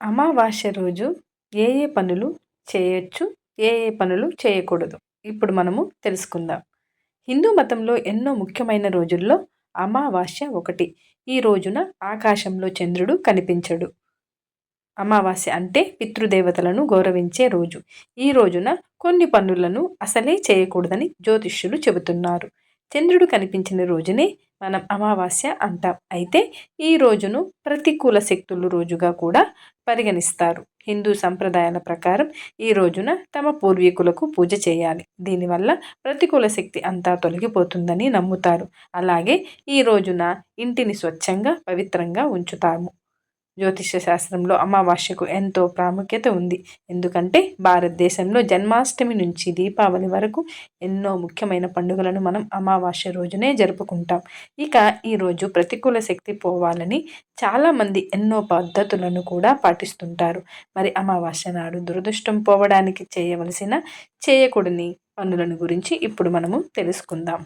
అమావాస్య రోజు ఏ ఏ పనులు చేయొచ్చు ఏ ఏ పనులు చేయకూడదు? ఇప్పుడు మనము తెలుసుకుందాం. హిందూ మతంలో ఎన్నో ముఖ్యమైన రోజుల్లో అమావాస్య ఒకటి. ఈ రోజున ఆకాశంలో చంద్రుడు కనిపించడు. అమావాస్య అంటే పితృదేవతలను గౌరవించే రోజు. ఈ రోజున కొన్ని పనులను అసలే చేయకూడదని జ్యోతిష్యులు చెబుతున్నారు. చంద్రుడు కనిపించిన రోజునే మనం అమావాస్య అంటాం. అయితే ఈ రోజును ప్రతికూల శక్తులు రోజుగా కూడా పరిగణిస్తారు. హిందూ సంప్రదాయాల ప్రకారం ఈ రోజున తమ పూర్వీకులకు పూజ చేయాలి. దీనివల్ల ప్రతికూల శక్తి అంతా తొలగిపోతుందని నమ్ముతారు. అలాగే ఈ రోజున ఇంటిని స్వచ్ఛంగా పవిత్రంగా ఉంచుతాము. జ్యోతిష శాస్త్రంలో అమావాస్యకు ఎంతో ప్రాముఖ్యత ఉంది. ఎందుకంటే భారతదేశంలో జన్మాష్టమి నుంచి దీపావళి వరకు ఎన్నో ముఖ్యమైన పండుగలను మనం అమావాస్య రోజునే జరుపుకుంటాం. ఇక ఈరోజు ప్రతికూల శక్తి పోవాలని చాలామంది ఎన్నో పద్ధతులను కూడా పాటిస్తుంటారు. మరి అమావాస్య నాడు దురదృష్టం పోవడానికి చేయవలసిన చేయకూడని పనులను గురించి ఇప్పుడు మనము తెలుసుకుందాం.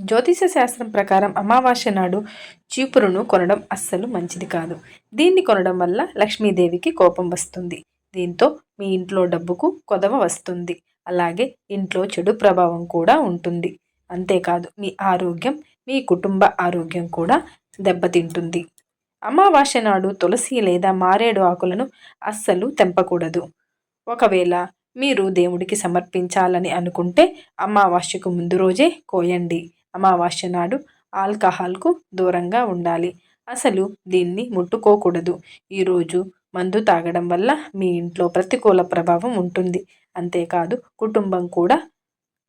జ్యోతిష శాస్త్రం ప్రకారం అమావాస్య నాడు చీపురును కొనడం అస్సలు మంచిది కాదు. దీన్ని కొనడం వల్ల లక్ష్మీదేవికి కోపం వస్తుంది. దీంతో మీ ఇంట్లో డబ్బుకు కొదవ వస్తుంది. అలాగే ఇంట్లో చెడు ప్రభావం కూడా ఉంటుంది. అంతేకాదు మీ ఆరోగ్యం మీ కుటుంబ ఆరోగ్యం కూడా దెబ్బతింటుంది. అమావాస్య నాడు తులసి లేదా మారేడు ఆకులను అస్సలు తెంపకూడదు. ఒకవేళ మీరు దేవుడికి సమర్పించాలని అనుకుంటే అమావాస్యకు ముందు రోజే కోయండి. అమావాస్య నాడు ఆల్కహాల్కు దూరంగా ఉండాలి. అసలు దీన్ని ముట్టుకోకూడదు. ఈరోజు మందు తాగడం వల్ల మీ ఇంట్లో ప్రతికూల ప్రభావం ఉంటుంది. అంతేకాదు కుటుంబం కూడా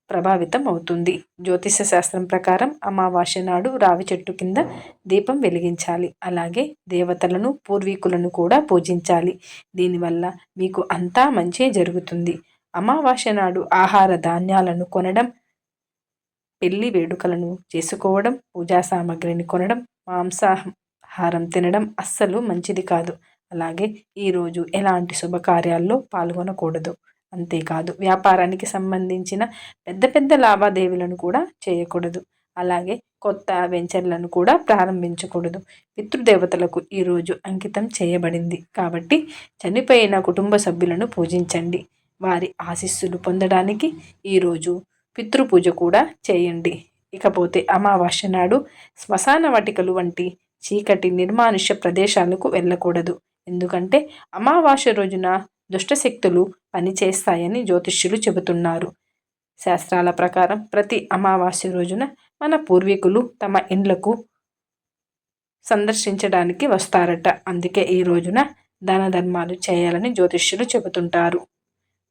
ప్రభావితం అవుతుంది. జ్యోతిష శాస్త్రం ప్రకారం అమావాస్య నాడు రావి చెట్టు కింద దీపం వెలిగించాలి. అలాగే దేవతలను పూర్వీకులను కూడా పూజించాలి. దీనివల్ల మీకు అంతా మంచి జరుగుతుంది. అమావాస్య నాడు ఆహార ధాన్యాలను కొనడం పెళ్ళి వేడుకలను చేసుకోవడం పూజా సామాగ్రిని కొనడం మాంసాహారం తినడం అస్సలు మంచిది కాదు. అలాగే ఈరోజు ఎలాంటి శుభకార్యాల్లో పాల్గొనకూడదు. అంతేకాదు వ్యాపారానికి సంబంధించిన పెద్ద పెద్ద లావాదేవీలను కూడా చేయకూడదు. అలాగే కొత్త వెంచర్లను కూడా ప్రారంభించకూడదు. పితృదేవతలకు ఈరోజు అంకితం చేయబడింది కాబట్టి చనిపోయిన కుటుంబ సభ్యులను పూజించండి. వారి ఆశీస్సులు పొందడానికి ఈరోజు పితృపూజ కూడా చేయండి. ఇకపోతే అమావాస్య నాడు శ్మశాన వాటికలు వంటి చీకటి నిర్మానుష్య ప్రదేశాలకు వెళ్ళకూడదు. ఎందుకంటే అమావాస్య రోజున దుష్టశక్తులు పనిచేస్తాయని జ్యోతిష్యులు చెబుతున్నారు. శాస్త్రాల ప్రకారం ప్రతి అమావాస్య రోజున మన పూర్వీకులు తమ ఇండ్లకు సందర్శించడానికి వస్తారట. అందుకే ఈ రోజున దాన ధర్మాలు చేయాలని జ్యోతిష్యులు చెబుతుంటారు.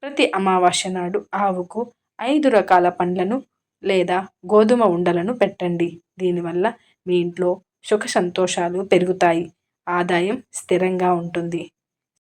ప్రతి అమావాస్య నాడు ఆవుకు ఐదు రకాల పండ్లను లేదా గోధుమ ఉండలను పెట్టండి. దీనివల్ల మీ ఇంట్లో సుఖ సంతోషాలు పెరుగుతాయి. ఆదాయం స్థిరంగా ఉంటుంది.